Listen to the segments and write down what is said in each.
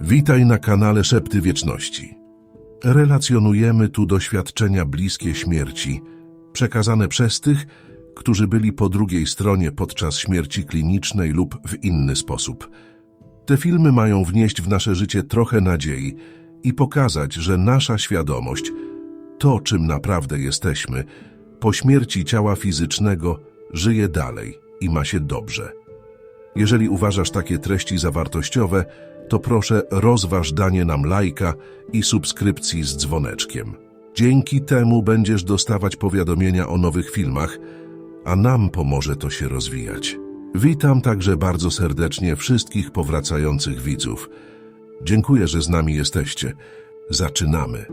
Witaj na kanale Szepty Wieczności. Relacjonujemy tu doświadczenia bliskie śmierci, przekazane przez tych, którzy byli po drugiej stronie podczas śmierci klinicznej lub w inny sposób. Te filmy mają wnieść w nasze życie trochę nadziei i pokazać, że nasza świadomość, to czym naprawdę jesteśmy, po śmierci ciała fizycznego żyje dalej i ma się dobrze. Jeżeli uważasz takie treści za wartościowe, to proszę rozważ danie nam lajka i subskrypcji z dzwoneczkiem. Dzięki temu będziesz dostawać powiadomienia o nowych filmach, a nam pomoże to się rozwijać. Witam także bardzo serdecznie wszystkich powracających widzów. Dziękuję, że z nami jesteście. Zaczynamy.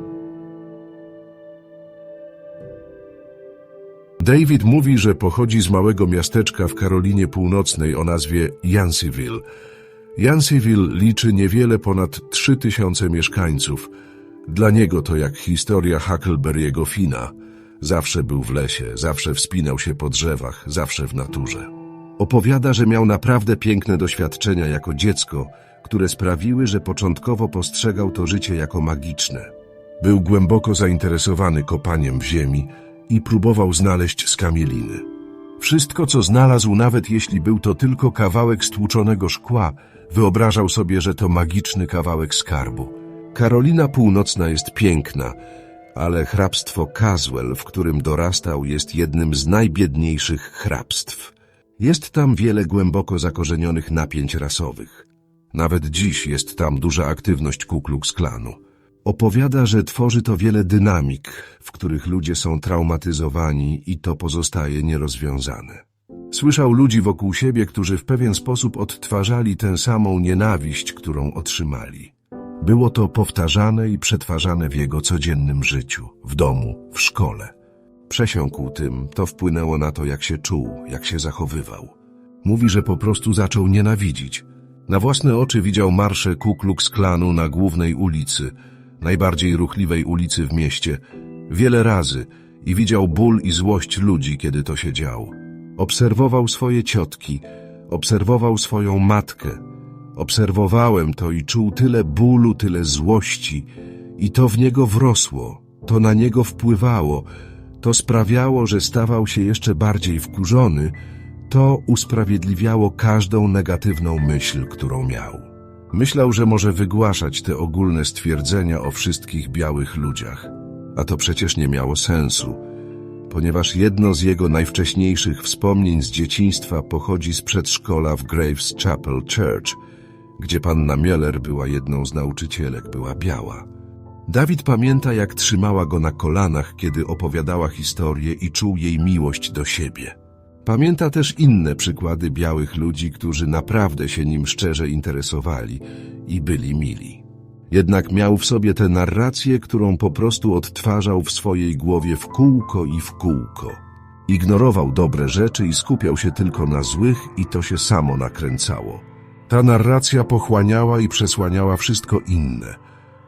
David mówi, że pochodzi z małego miasteczka w Karolinie Północnej o nazwie Yanceyville. Yanceyville liczy niewiele ponad 3000 mieszkańców. Dla niego to jak historia Huckleberry'ego Fina. Zawsze był w lesie, zawsze wspinał się po drzewach, zawsze w naturze. Opowiada, że miał naprawdę piękne doświadczenia jako dziecko, które sprawiły, że początkowo postrzegał to życie jako magiczne. Był głęboko zainteresowany kopaniem w ziemi i próbował znaleźć skamieliny. Wszystko, co znalazł, nawet jeśli był to tylko kawałek stłuczonego szkła, wyobrażał sobie, że to magiczny kawałek skarbu. Karolina Północna jest piękna, ale hrabstwo Caswell, w którym dorastał, jest jednym z najbiedniejszych hrabstw. Jest tam wiele głęboko zakorzenionych napięć rasowych. Nawet dziś jest tam duża aktywność Ku Klux Klanu. Opowiada, że tworzy to wiele dynamik, w których ludzie są traumatyzowani i to pozostaje nierozwiązane. Słyszał ludzi wokół siebie, którzy w pewien sposób odtwarzali tę samą nienawiść, którą otrzymali. Było to powtarzane i przetwarzane w jego codziennym życiu, w domu, w szkole. Przesiąkł tym, to wpłynęło na to, jak się czuł, jak się zachowywał. Mówi, że po prostu zaczął nienawidzić. Na własne oczy widział marsze Ku Klux Klanu na głównej ulicy, najbardziej ruchliwej ulicy w mieście, wiele razy i widział ból i złość ludzi, kiedy to się działo. Obserwował swoje ciotki, obserwował swoją matkę. Obserwowałem to i czuł tyle bólu, tyle złości i to w niego wrosło, to na niego wpływało, to sprawiało, że stawał się jeszcze bardziej wkurzony, to usprawiedliwiało każdą negatywną myśl, którą miał. Myślał, że może wygłaszać te ogólne stwierdzenia o wszystkich białych ludziach, a to przecież nie miało sensu, ponieważ jedno z jego najwcześniejszych wspomnień z dzieciństwa pochodzi z przedszkola w Graves Chapel Church, gdzie panna Miller była jedną z nauczycielek, była biała. Dawid pamięta, jak trzymała go na kolanach, kiedy opowiadała historię i czuł jej miłość do siebie. Pamięta też inne przykłady białych ludzi, którzy naprawdę się nim szczerze interesowali i byli mili. Jednak miał w sobie tę narrację, którą po prostu odtwarzał w swojej głowie w kółko i w kółko. Ignorował dobre rzeczy i skupiał się tylko na złych i to się samo nakręcało. Ta narracja pochłaniała i przesłaniała wszystko inne.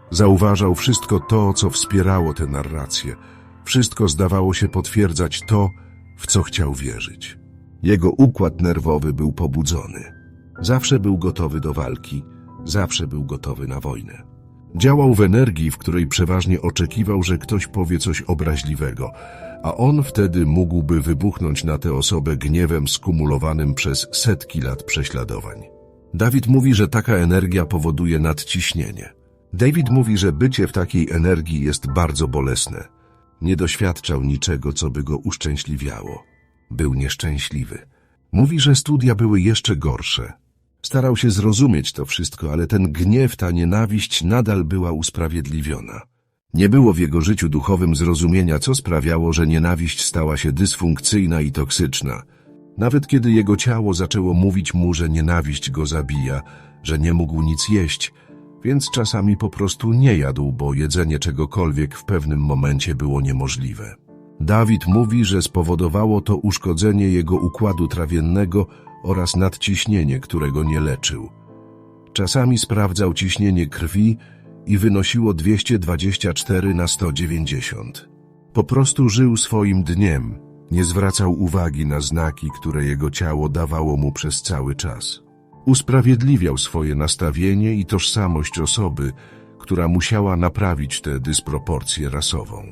Zauważał wszystko to, co wspierało tę narrację. Wszystko zdawało się potwierdzać to, w co chciał wierzyć. Jego układ nerwowy był pobudzony. Zawsze był gotowy do walki, zawsze był gotowy na wojnę. Działał w energii, w której przeważnie oczekiwał, że ktoś powie coś obraźliwego, a on wtedy mógłby wybuchnąć na tę osobę gniewem skumulowanym przez setki lat prześladowań. Dawid mówi, że taka energia powoduje nadciśnienie. David mówi, że bycie w takiej energii jest bardzo bolesne. Nie doświadczał niczego, co by go uszczęśliwiało. Był nieszczęśliwy. Mówi, że studia były jeszcze gorsze. Starał się zrozumieć to wszystko, ale ten gniew, ta nienawiść nadal była usprawiedliwiona. Nie było w jego życiu duchowym zrozumienia, co sprawiało, że nienawiść stała się dysfunkcyjna i toksyczna. Nawet kiedy jego ciało zaczęło mówić mu, że nienawiść go zabija, że nie mógł nic jeść, więc czasami po prostu nie jadł, bo jedzenie czegokolwiek w pewnym momencie było niemożliwe. Dawid mówi, że spowodowało to uszkodzenie jego układu trawiennego oraz nadciśnienie, którego nie leczył. Czasami sprawdzał ciśnienie krwi i wynosiło 224 na 190. Po prostu żył swoim dniem, nie zwracał uwagi na znaki, które jego ciało dawało mu przez cały czas. Usprawiedliwiał swoje nastawienie i tożsamość osoby, która musiała naprawić tę dysproporcję rasową.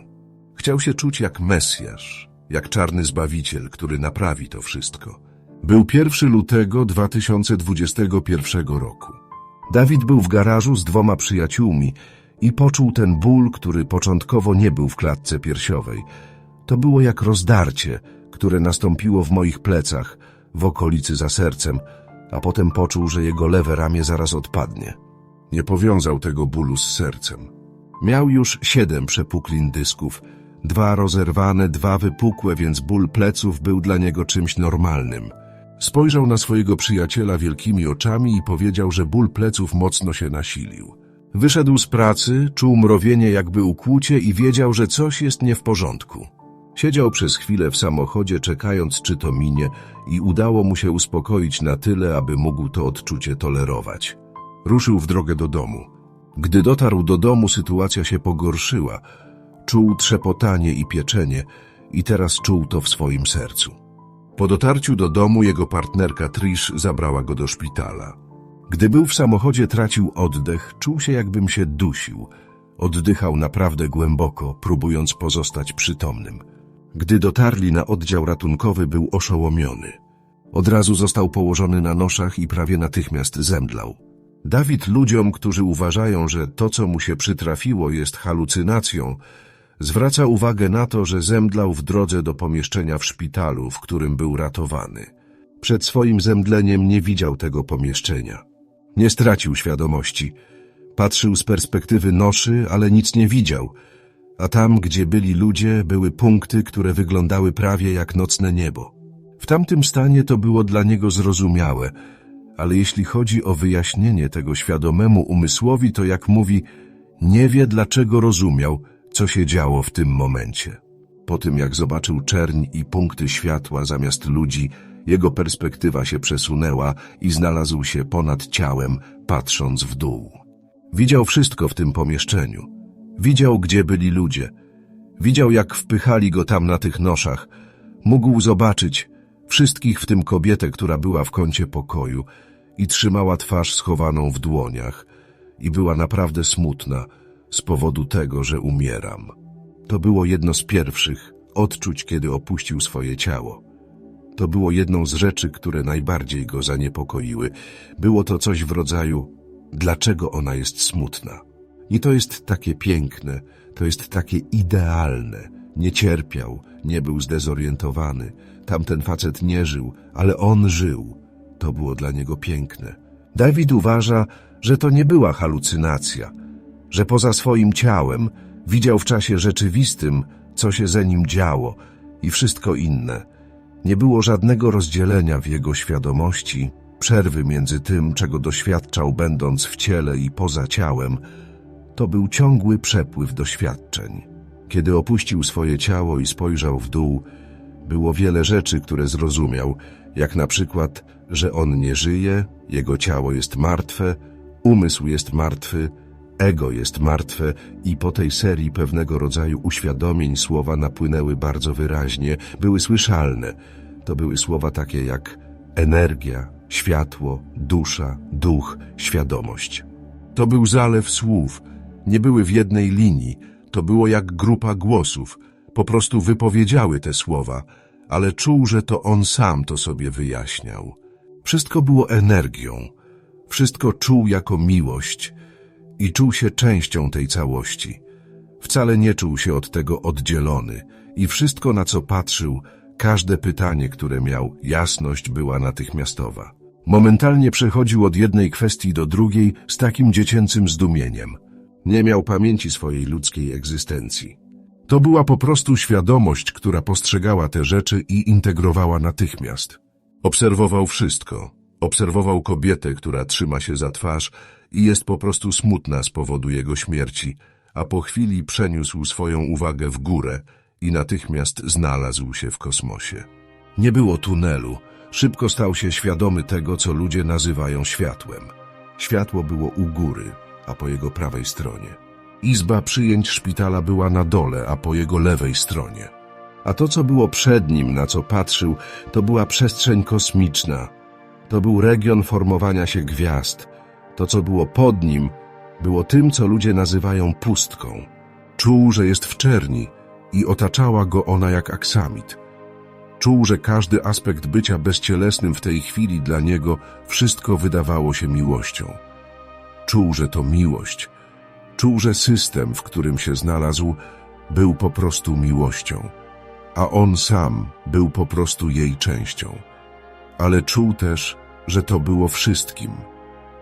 Chciał się czuć jak Mesjasz, jak czarny Zbawiciel, który naprawi to wszystko. Był 1 lutego 2021 roku. Dawid był w garażu z dwoma przyjaciółmi i poczuł ten ból, który początkowo nie był w klatce piersiowej. To było jak rozdarcie, które nastąpiło w moich plecach, w okolicy za sercem, a potem poczuł, że jego lewe ramię zaraz odpadnie. Nie powiązał tego bólu z sercem. Miał już siedem przepuklin dysków, dwa rozerwane, dwa wypukłe, więc ból pleców był dla niego czymś normalnym. Spojrzał na swojego przyjaciela wielkimi oczami i powiedział, że ból pleców mocno się nasilił. Wyszedł z pracy, czuł mrowienie jakby ukłucie i wiedział, że coś jest nie w porządku. Siedział przez chwilę w samochodzie, czekając, czy to minie, i udało mu się uspokoić na tyle, aby mógł to odczucie tolerować. Ruszył w drogę do domu. Gdy dotarł do domu, sytuacja się pogorszyła. Czuł trzepotanie i pieczenie i teraz czuł to w swoim sercu. Po dotarciu do domu jego partnerka Trish zabrała go do szpitala. Gdy był w samochodzie, tracił oddech, czuł się jakbym się dusił. Oddychał naprawdę głęboko, próbując pozostać przytomnym. Gdy dotarli na oddział ratunkowy, był oszołomiony. Od razu został położony na noszach i prawie natychmiast zemdlał. Dawid ludziom, którzy uważają, że to, co mu się przytrafiło, jest halucynacją, zwraca uwagę na to, że zemdlał w drodze do pomieszczenia w szpitalu, w którym był ratowany. Przed swoim zemdleniem nie widział tego pomieszczenia. Nie stracił świadomości. Patrzył z perspektywy noszy, ale nic nie widział, a tam, gdzie byli ludzie, były punkty, które wyglądały prawie jak nocne niebo. W tamtym stanie to było dla niego zrozumiałe, ale jeśli chodzi o wyjaśnienie tego świadomemu umysłowi, to jak mówi, nie wie dlaczego rozumiał, co się działo w tym momencie. Po tym jak zobaczył czerń i punkty światła zamiast ludzi, jego perspektywa się przesunęła i znalazł się ponad ciałem, patrząc w dół. Widział wszystko w tym pomieszczeniu. Widział, gdzie byli ludzie. Widział, jak wpychali go tam na tych noszach. Mógł zobaczyć wszystkich, w tym kobietę, która była w kącie pokoju i trzymała twarz schowaną w dłoniach i była naprawdę smutna z powodu tego, że umieram. To było jedno z pierwszych odczuć, kiedy opuścił swoje ciało. To było jedną z rzeczy, które najbardziej go zaniepokoiły. Było to coś w rodzaju, dlaczego ona jest smutna. I to jest takie piękne, to jest takie idealne. Nie cierpiał, nie był zdezorientowany. Tamten facet nie żył, ale on żył. To było dla niego piękne. Dawid uważa, że to nie była halucynacja, że poza swoim ciałem widział w czasie rzeczywistym, co się ze nim działo i wszystko inne. Nie było żadnego rozdzielenia w jego świadomości, przerwy między tym, czego doświadczał będąc w ciele i poza ciałem. To był ciągły przepływ doświadczeń. Kiedy opuścił swoje ciało i spojrzał w dół, było wiele rzeczy, które zrozumiał, jak na przykład, że on nie żyje, jego ciało jest martwe, umysł jest martwy, ego jest martwe i po tej serii pewnego rodzaju uświadomień słowa napłynęły bardzo wyraźnie, były słyszalne. To były słowa takie jak energia, światło, dusza, duch, świadomość. To był zalew słów, nie były w jednej linii, to było jak grupa głosów, po prostu wypowiedziały te słowa, ale czuł, że to on sam to sobie wyjaśniał. Wszystko było energią, wszystko czuł jako miłość i czuł się częścią tej całości. Wcale nie czuł się od tego oddzielony i wszystko, na co patrzył, każde pytanie, które miał, jasność była natychmiastowa. Momentalnie przechodził od jednej kwestii do drugiej z takim dziecięcym zdumieniem. Nie miał pamięci swojej ludzkiej egzystencji. To była po prostu świadomość, która postrzegała te rzeczy i integrowała natychmiast. Obserwował wszystko. Obserwował kobietę, która trzyma się za twarz i jest po prostu smutna z powodu jego śmierci, a po chwili przeniósł swoją uwagę w górę i natychmiast znalazł się w kosmosie. Nie było tunelu. Szybko stał się świadomy tego, co ludzie nazywają światłem. Światło było u góry, a po jego prawej stronie. Izba przyjęć szpitala była na dole, a po jego lewej stronie. A to, co było przed nim, na co patrzył, to była przestrzeń kosmiczna. To był region formowania się gwiazd. To, co było pod nim, było tym, co ludzie nazywają pustką. Czuł, że jest w czerni i otaczała go ona jak aksamit. Czuł, że każdy aspekt bycia bezcielesnym w tej chwili dla niego wszystko wydawało się miłością. Czuł, że to miłość. Czuł, że system, w którym się znalazł, był po prostu miłością, a on sam był po prostu jej częścią. Ale czuł też, że to było wszystkim,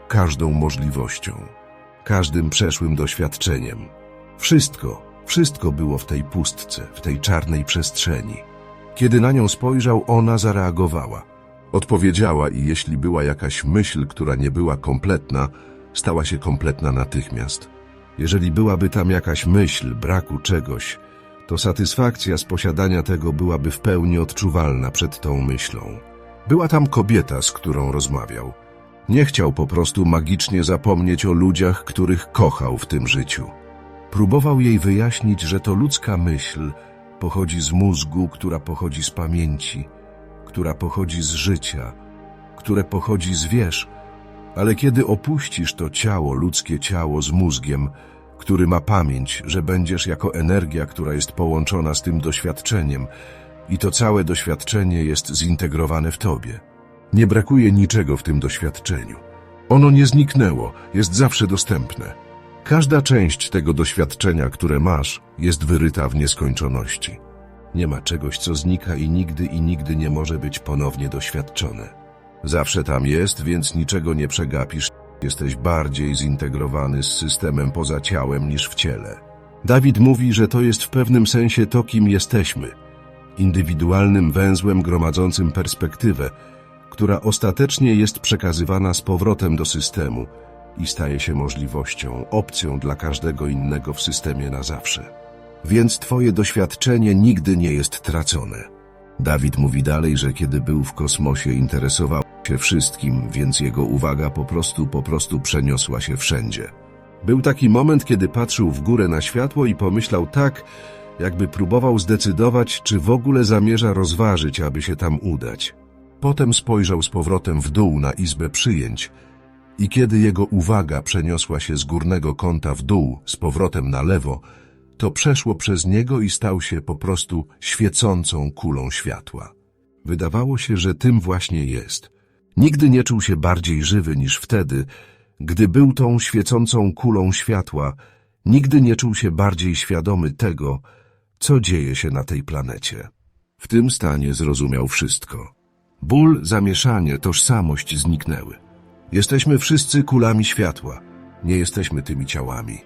każdą możliwością, każdym przeszłym doświadczeniem. Wszystko, wszystko było w tej pustce, w tej czarnej przestrzeni. Kiedy na nią spojrzał, ona zareagowała. Odpowiedziała i jeśli była jakaś myśl, która nie była kompletna, stała się kompletna natychmiast. Jeżeli byłaby tam jakaś myśl braku czegoś, to satysfakcja z posiadania tego byłaby w pełni odczuwalna przed tą myślą. Była tam kobieta, z którą rozmawiał. Nie chciał po prostu magicznie zapomnieć o ludziach, których kochał w tym życiu. Próbował jej wyjaśnić, że to ludzka myśl pochodzi z mózgu, która pochodzi z pamięci, która pochodzi z życia, które pochodzi z wierz, ale kiedy opuścisz to ciało, ludzkie ciało z mózgiem, który ma pamięć, że będziesz jako energia, która jest połączona z tym doświadczeniem i to całe doświadczenie jest zintegrowane w tobie. Nie brakuje niczego w tym doświadczeniu. Ono nie zniknęło, jest zawsze dostępne. Każda część tego doświadczenia, które masz, jest wyryta w nieskończoności. Nie ma czegoś, co znika i nigdy i nigdy nie może być ponownie doświadczone. Zawsze tam jest, więc niczego nie przegapisz. Jesteś bardziej zintegrowany z systemem poza ciałem niż w ciele. Dawid mówi, że to jest w pewnym sensie to, kim jesteśmy. Indywidualnym węzłem gromadzącym perspektywę, która ostatecznie jest przekazywana z powrotem do systemu i staje się możliwością, opcją dla każdego innego w systemie na zawsze. Więc twoje doświadczenie nigdy nie jest tracone. Dawid mówi dalej, że kiedy był w kosmosie interesował się wszystkim, więc jego uwaga po prostu, po prostu przeniosła się wszędzie. Był taki moment, kiedy patrzył w górę na światło i pomyślał tak, jakby próbował zdecydować, czy w ogóle zamierza rozważyć, aby się tam udać. Potem spojrzał z powrotem w dół na izbę przyjęć i kiedy jego uwaga przeniosła się z górnego kąta w dół, z powrotem na lewo, to przeszło przez niego i stał się po prostu świecącą kulą światła. Wydawało się, że tym właśnie jest. Nigdy nie czuł się bardziej żywy niż wtedy, gdy był tą świecącą kulą światła, nigdy nie czuł się bardziej świadomy tego, co dzieje się na tej planecie. W tym stanie zrozumiał wszystko. Ból, zamieszanie, tożsamość zniknęły. Jesteśmy wszyscy kulami światła, nie jesteśmy tymi ciałami.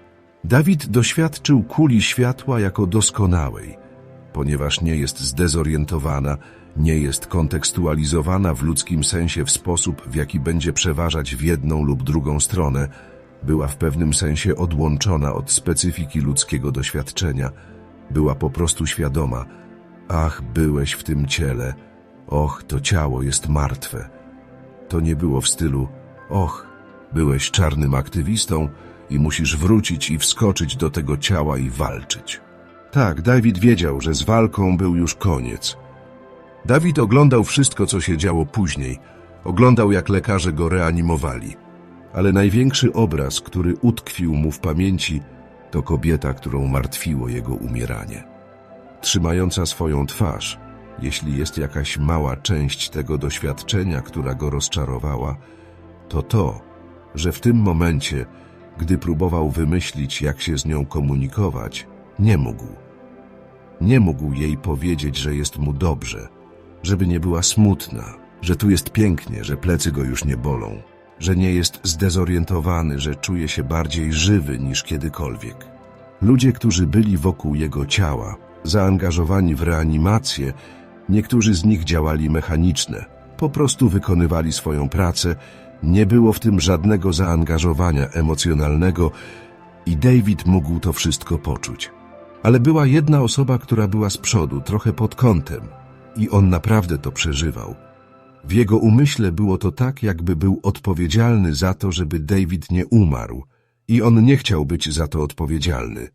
Dawid doświadczył kuli światła jako doskonałej, ponieważ nie jest zdezorientowana, nie jest kontekstualizowana w ludzkim sensie w sposób, w jaki będzie przeważać w jedną lub drugą stronę, była w pewnym sensie odłączona od specyfiki ludzkiego doświadczenia, była po prostu świadoma, ach, byłeś w tym ciele, och, to ciało jest martwe. To nie było w stylu, och, byłeś czarnym aktywistą i musisz wrócić i wskoczyć do tego ciała i walczyć. Tak, Dawid wiedział, że z walką był już koniec. Dawid oglądał wszystko, co się działo później. Oglądał, jak lekarze go reanimowali. Ale największy obraz, który utkwił mu w pamięci, to kobieta, którą martwiło jego umieranie. Trzymająca swoją twarz, jeśli jest jakaś mała część tego doświadczenia, która go rozczarowała, to to, że w tym momencie, gdy próbował wymyślić, jak się z nią komunikować, nie mógł. Nie mógł jej powiedzieć, że jest mu dobrze, żeby nie była smutna, że tu jest pięknie, że plecy go już nie bolą, że nie jest zdezorientowany, że czuje się bardziej żywy niż kiedykolwiek. Ludzie, którzy byli wokół jego ciała, zaangażowani w reanimację, niektórzy z nich działali mechaniczne, po prostu wykonywali swoją pracę, nie było w tym żadnego zaangażowania emocjonalnego i David mógł to wszystko poczuć. Ale była jedna osoba, która była z przodu, trochę pod kątem, i on naprawdę to przeżywał. W jego umyśle było to tak, jakby był odpowiedzialny za to, żeby David nie umarł, i on nie chciał być za to odpowiedzialny.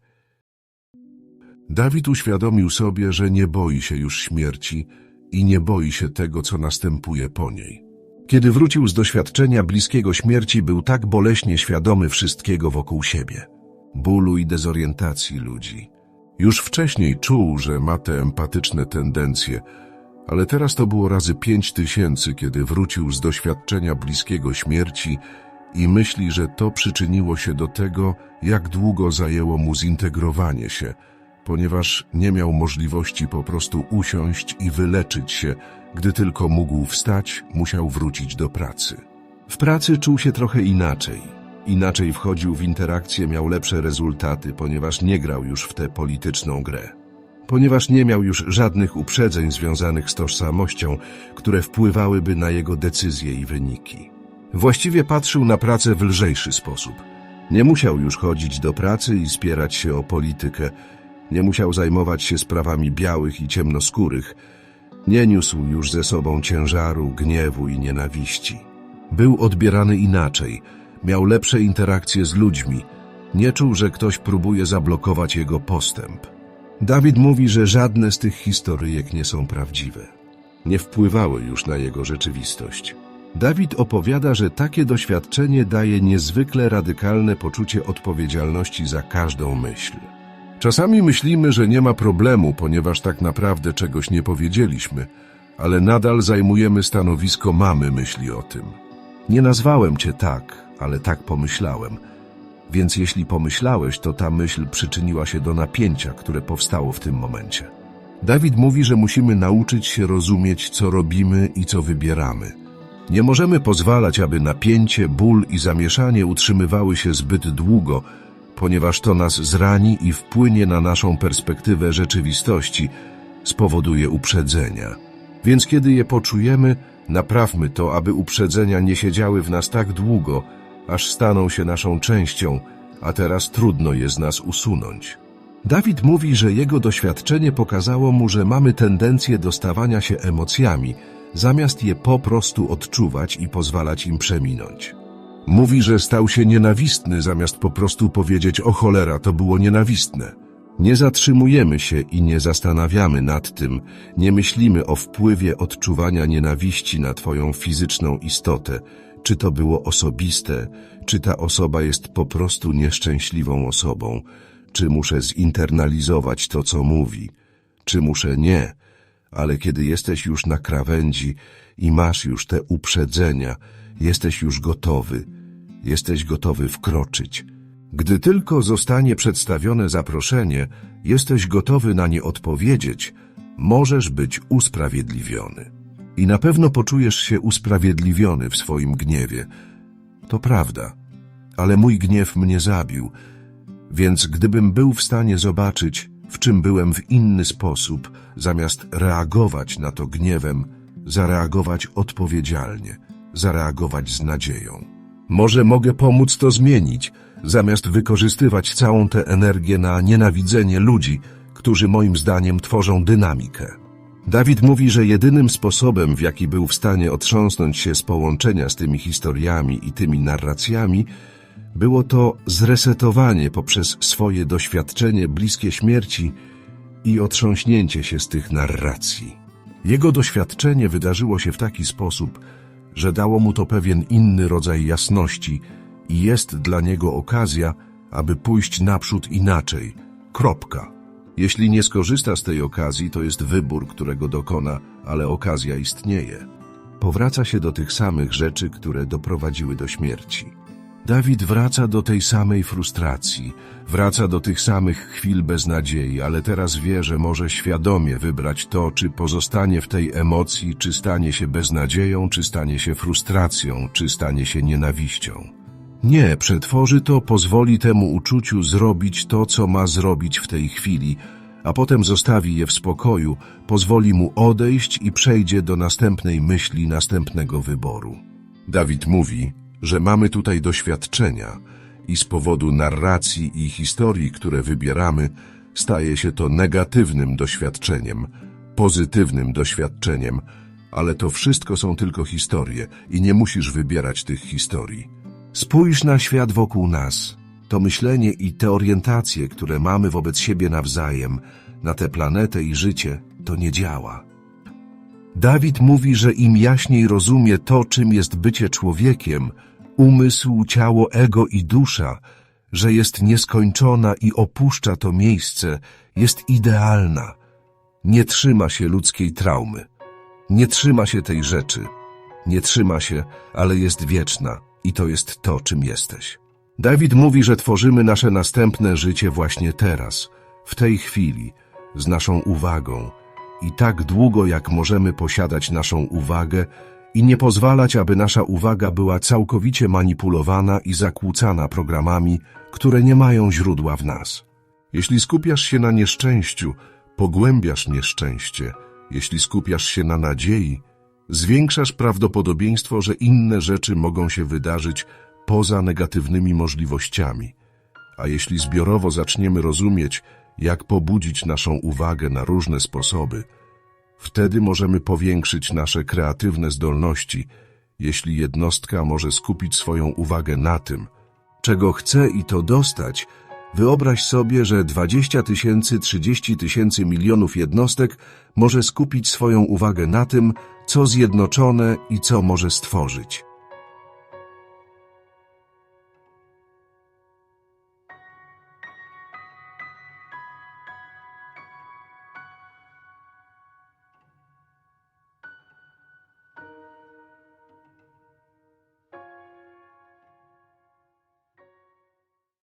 Dawid uświadomił sobie, że nie boi się już śmierci i nie boi się tego, co następuje po niej. Kiedy wrócił z doświadczenia bliskiego śmierci, był tak boleśnie świadomy wszystkiego wokół siebie. Bólu i dezorientacji ludzi. Już wcześniej czuł, że ma te empatyczne tendencje, ale teraz to było razy pięć tysięcy, kiedy wrócił z doświadczenia bliskiego śmierci i myśli, że to przyczyniło się do tego, jak długo zajęło mu zintegrowanie się, ponieważ nie miał możliwości po prostu usiąść i wyleczyć się, gdy tylko mógł wstać, musiał wrócić do pracy. W pracy czuł się trochę inaczej. Inaczej wchodził w interakcje, miał lepsze rezultaty, ponieważ nie grał już w tę polityczną grę. Ponieważ nie miał już żadnych uprzedzeń związanych z tożsamością, które wpływałyby na jego decyzje i wyniki. Właściwie patrzył na pracę w lżejszy sposób. Nie musiał już chodzić do pracy i spierać się o politykę, nie musiał zajmować się sprawami białych i ciemnoskórych, nie niósł już ze sobą ciężaru, gniewu i nienawiści. Był odbierany inaczej, miał lepsze interakcje z ludźmi, nie czuł, że ktoś próbuje zablokować jego postęp. Dawid mówi, że żadne z tych historyjek nie są prawdziwe. Nie wpływały już na jego rzeczywistość. Dawid opowiada, że takie doświadczenie daje niezwykle radykalne poczucie odpowiedzialności za każdą myśl. Czasami myślimy, że nie ma problemu, ponieważ tak naprawdę czegoś nie powiedzieliśmy, ale nadal zajmujemy stanowisko mamy myśli o tym. Nie nazwałem cię tak, ale tak pomyślałem. Więc jeśli pomyślałeś, to ta myśl przyczyniła się do napięcia, które powstało w tym momencie. Dawid mówi, że musimy nauczyć się rozumieć, co robimy i co wybieramy. Nie możemy pozwalać, aby napięcie, ból i zamieszanie utrzymywały się zbyt długo, ponieważ to nas zrani i wpłynie na naszą perspektywę rzeczywistości, spowoduje uprzedzenia. Więc kiedy je poczujemy, naprawmy to, aby uprzedzenia nie siedziały w nas tak długo, aż staną się naszą częścią, a teraz trudno je z nas usunąć. Dawid mówi, że jego doświadczenie pokazało mu, że mamy tendencję do stawania się emocjami, zamiast je po prostu odczuwać i pozwalać im przeminąć. Mówi, że stał się nienawistny, zamiast po prostu powiedzieć o cholera, to było nienawistne. Nie zatrzymujemy się i nie zastanawiamy nad tym, nie myślimy o wpływie odczuwania nienawiści na Twoją fizyczną istotę, czy to było osobiste, czy ta osoba jest po prostu nieszczęśliwą osobą, czy muszę zinternalizować to, co mówi, czy muszę nie, ale kiedy jesteś już na krawędzi i masz już te uprzedzenia, jesteś już gotowy, jesteś gotowy wkroczyć. Gdy tylko zostanie przedstawione zaproszenie, jesteś gotowy na nie odpowiedzieć, możesz być usprawiedliwiony. I na pewno poczujesz się usprawiedliwiony w swoim gniewie. To prawda, ale mój gniew mnie zabił, więc gdybym był w stanie zobaczyć, w czym byłem w inny sposób, zamiast reagować na to gniewem, zareagować odpowiedzialnie, zareagować z nadzieją. Może mogę pomóc to zmienić, zamiast wykorzystywać całą tę energię na nienawidzenie ludzi, którzy moim zdaniem tworzą dynamikę. Dawid mówi, że jedynym sposobem, w jaki był w stanie otrząsnąć się z połączenia z tymi historiami i tymi narracjami, było to zresetowanie poprzez swoje doświadczenie bliskie śmierci i otrząśnięcie się z tych narracji. Jego doświadczenie wydarzyło się w taki sposób, że dało mu to pewien inny rodzaj jasności i jest dla niego okazja, aby pójść naprzód inaczej. Kropka. Jeśli nie skorzysta z tej okazji, to jest wybór, którego dokona, ale okazja istnieje. Powraca się do tych samych rzeczy, które doprowadziły do śmierci. Dawid wraca do tej samej frustracji, wraca do tych samych chwil beznadziei, ale teraz wie, że może świadomie wybrać to, czy pozostanie w tej emocji, czy stanie się beznadzieją, czy stanie się frustracją, czy stanie się nienawiścią. Nie, przetworzy to, pozwoli temu uczuciu zrobić to, co ma zrobić w tej chwili, a potem zostawi je w spokoju, pozwoli mu odejść i przejdzie do następnej myśli, następnego wyboru. Dawid mówi, że mamy tutaj doświadczenia i z powodu narracji i historii, które wybieramy, staje się to negatywnym doświadczeniem, pozytywnym doświadczeniem, ale to wszystko są tylko historie i nie musisz wybierać tych historii. Spójrz na świat wokół nas. To myślenie i te orientacje, które mamy wobec siebie nawzajem, na tę planetę i życie, to nie działa. Dawid mówi, że im jaśniej rozumie to, czym jest bycie człowiekiem, umysł, ciało, ego i dusza, że jest nieskończona i opuszcza to miejsce, jest idealna. Nie trzyma się ludzkiej traumy. Nie trzyma się tej rzeczy. Nie trzyma się, ale jest wieczna i to jest to, czym jesteś. Dawid mówi, że tworzymy nasze następne życie właśnie teraz, w tej chwili, z naszą uwagą i tak długo, jak możemy posiadać naszą uwagę i nie pozwalać, aby nasza uwaga była całkowicie manipulowana i zakłócana programami, które nie mają źródła w nas. Jeśli skupiasz się na nieszczęściu, pogłębiasz nieszczęście. Jeśli skupiasz się na nadziei, zwiększasz prawdopodobieństwo, że inne rzeczy mogą się wydarzyć poza negatywnymi możliwościami. A jeśli zbiorowo zaczniemy rozumieć, jak pobudzić naszą uwagę na różne sposoby, wtedy możemy powiększyć nasze kreatywne zdolności, jeśli jednostka może skupić swoją uwagę na tym, czego chce i to dostać, wyobraź sobie, że 20 tysięcy, 30 tysięcy milionów jednostek może skupić swoją uwagę na tym, co zjednoczone i co może stworzyć.